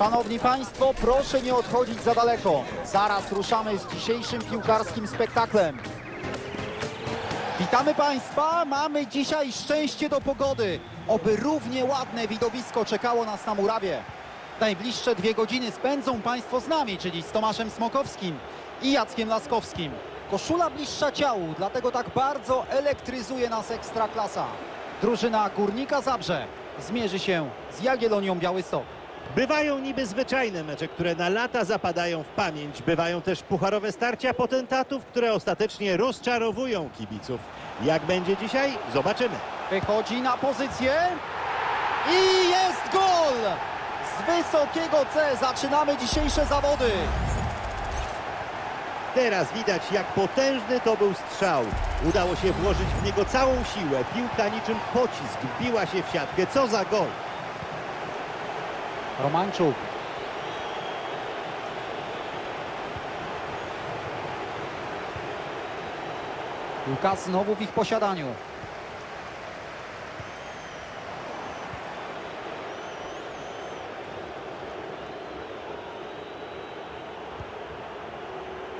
Szanowni Państwo, proszę nie odchodzić za daleko. Zaraz ruszamy z dzisiejszym piłkarskim spektaklem. Witamy Państwa, mamy dzisiaj szczęście do pogody. Oby równie ładne widowisko czekało nas na murawie. Najbliższe dwie godziny spędzą Państwo z nami, czyli z Tomaszem Smokowskim i Jackiem Laskowskim. Koszula bliższa ciału, dlatego tak bardzo elektryzuje nas Ekstraklasa. Drużyna Górnika Zabrze zmierzy się z Jagiellonią Białystok. Bywają niby zwyczajne mecze, które na lata zapadają w pamięć. Bywają też pucharowe starcia potentatów, które ostatecznie rozczarowują kibiców. Jak będzie dzisiaj? Zobaczymy. Wychodzi na pozycję i jest gol! Z wysokiego C zaczynamy dzisiejsze zawody. Teraz widać, jak potężny to był strzał. Udało się włożyć w niego całą siłę. Piłka niczym pocisk wbiła się w siatkę. Co za gol! Romanczuk. Piłka znowu w ich posiadaniu.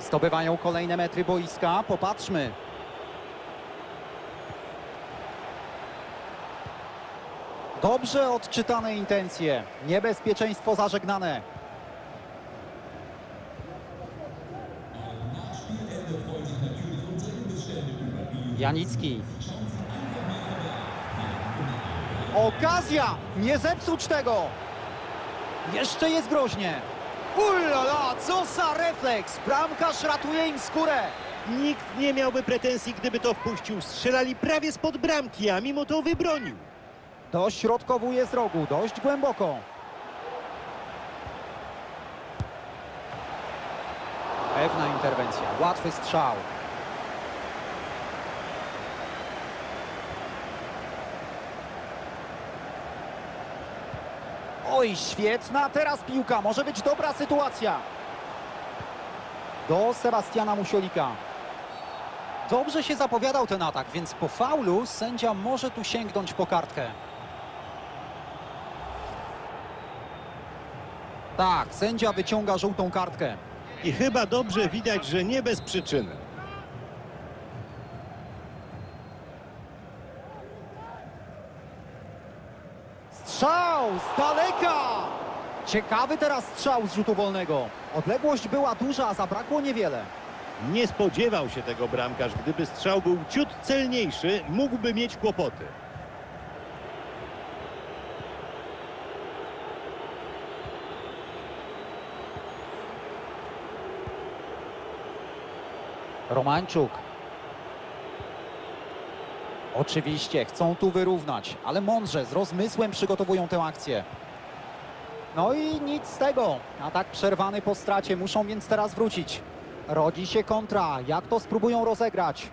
Zdobywają kolejne metry boiska. Popatrzmy. Dobrze odczytane intencje. Niebezpieczeństwo zażegnane. Janicki. Okazja! Nie zepsuć tego! Jeszcze jest groźnie. Ulala, co za refleks! Bramkarz ratuje im skórę. Nikt nie miałby pretensji, gdyby to wpuścił. Strzelali prawie spod bramki, a mimo to wybronił. Dośrodkowuje z rogu, dość głęboko. Pewna interwencja, łatwy strzał. Oj, świetna teraz piłka, może być dobra sytuacja. Do Sebastiana Musiolika. Dobrze się zapowiadał ten atak, więc po faulu sędzia może tu sięgnąć po kartkę. Tak, sędzia wyciąga żółtą kartkę. I chyba dobrze widać, że nie bez przyczyny. Strzał z daleka! Ciekawy teraz strzał z rzutu wolnego. Odległość była duża, a zabrakło niewiele. Nie spodziewał się tego bramkarz. Gdyby strzał był ciut celniejszy, mógłby mieć kłopoty. Romańczuk. Oczywiście, chcą tu wyrównać, ale mądrze, z rozmysłem przygotowują tę akcję. No i nic z tego. Atak przerwany po stracie, muszą więc teraz wrócić. Rodzi się kontra, jak to spróbują rozegrać?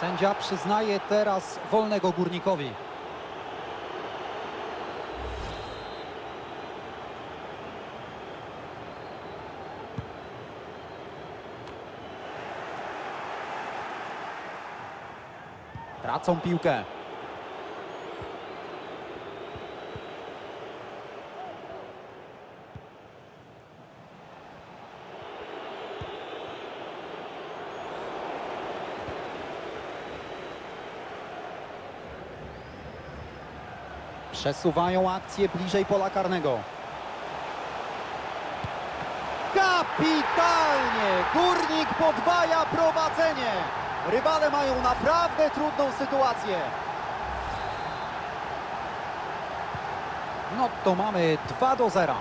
Sędzia przyznaje teraz wolnego górnikowi. Tracą piłkę. Przesuwają akcję bliżej pola karnego. Kapitalnie! Górnik podwaja prowadzenie. Rywale mają naprawdę trudną sytuację. No to mamy 2 do 0.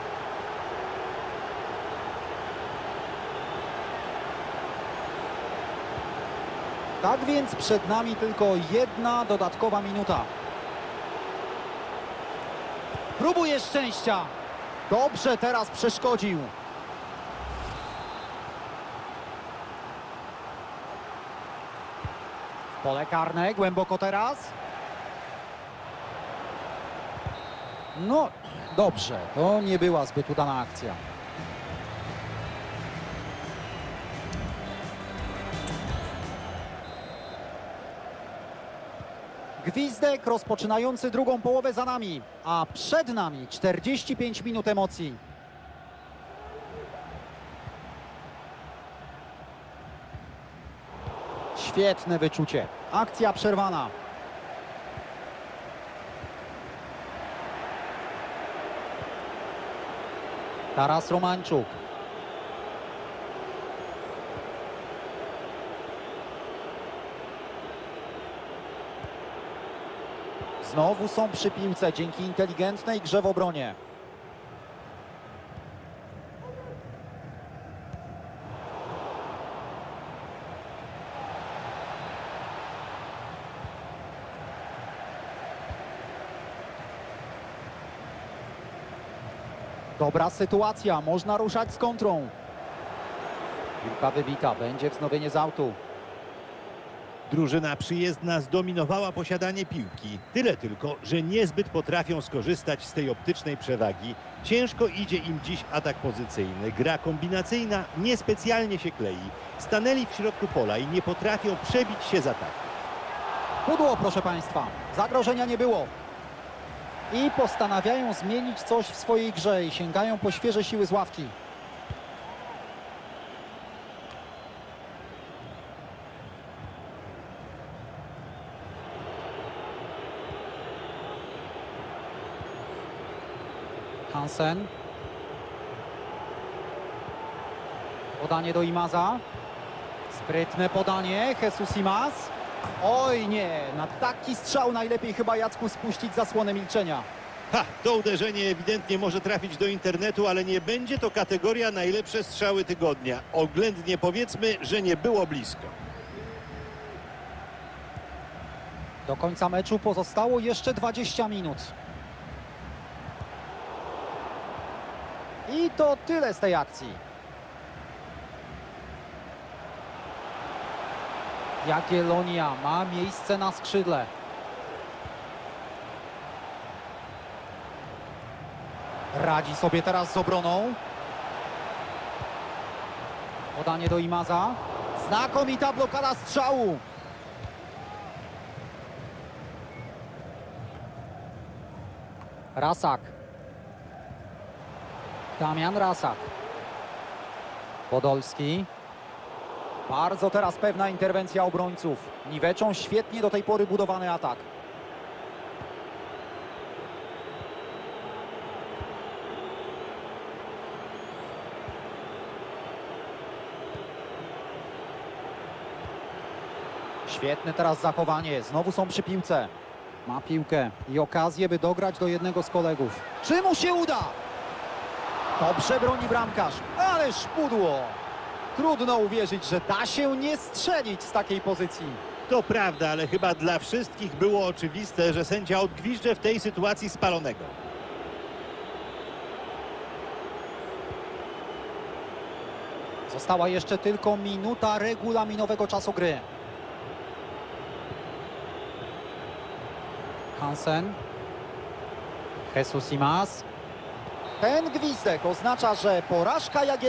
Tak więc przed nami tylko jedna dodatkowa minuta. Próbuje szczęścia. Dobrze teraz przeszkodził. Pole karne, głęboko teraz. No, dobrze, to nie była zbyt udana akcja. Gwizdek rozpoczynający drugą połowę za nami, a przed nami 45 minut emocji. Świetne wyczucie. Akcja przerwana. Taras Romańczuk. Znowu są przy piłce dzięki inteligentnej grze w obronie. Dobra sytuacja, można ruszać z kontrą. Piłka wybita, będzie wznowienie z autu. Drużyna przyjezdna zdominowała posiadanie piłki. Tyle tylko, że niezbyt potrafią skorzystać z tej optycznej przewagi. Ciężko idzie im dziś atak pozycyjny. Gra kombinacyjna niespecjalnie się klei. Stanęli w środku pola i nie potrafią przebić się z ataku. Pudło, proszę Państwa. Zagrożenia nie było. I postanawiają zmienić coś w swojej grze i sięgają po świeże siły z ławki. Hansen. Podanie do Imaza. Sprytne podanie. Jesus Imaz. Oj nie, na taki strzał najlepiej chyba Jacku spuścić zasłonę milczenia. Ha, to uderzenie ewidentnie może trafić do internetu, ale nie będzie to kategoria najlepsze strzały tygodnia. Oględnie powiedzmy, że nie było blisko. Do końca meczu pozostało jeszcze 20 minut. I to tyle z tej akcji. Jagiellonia ma miejsce na skrzydle. Radzi sobie teraz z obroną. Podanie do Imaza. Znakomita blokada strzału. Rasak. Damian Rasak. Podolski. Bardzo teraz pewna interwencja obrońców. Niweczą świetnie do tej pory budowany atak. Świetne teraz zachowanie. Znowu są przy piłce. Ma piłkę i okazję, by dograć do jednego z kolegów. Czy mu się uda? Dobrze broni bramkarz, ale szpudło. Trudno uwierzyć, że da się nie strzelić z takiej pozycji. To prawda, ale chyba dla wszystkich było oczywiste, że sędzia odgwizdże w tej sytuacji spalonego. Została jeszcze tylko minuta regulaminowego czasu gry. Hansen. Jesus Imaz. Ten gwizdek oznacza, że porażka Jagiellonii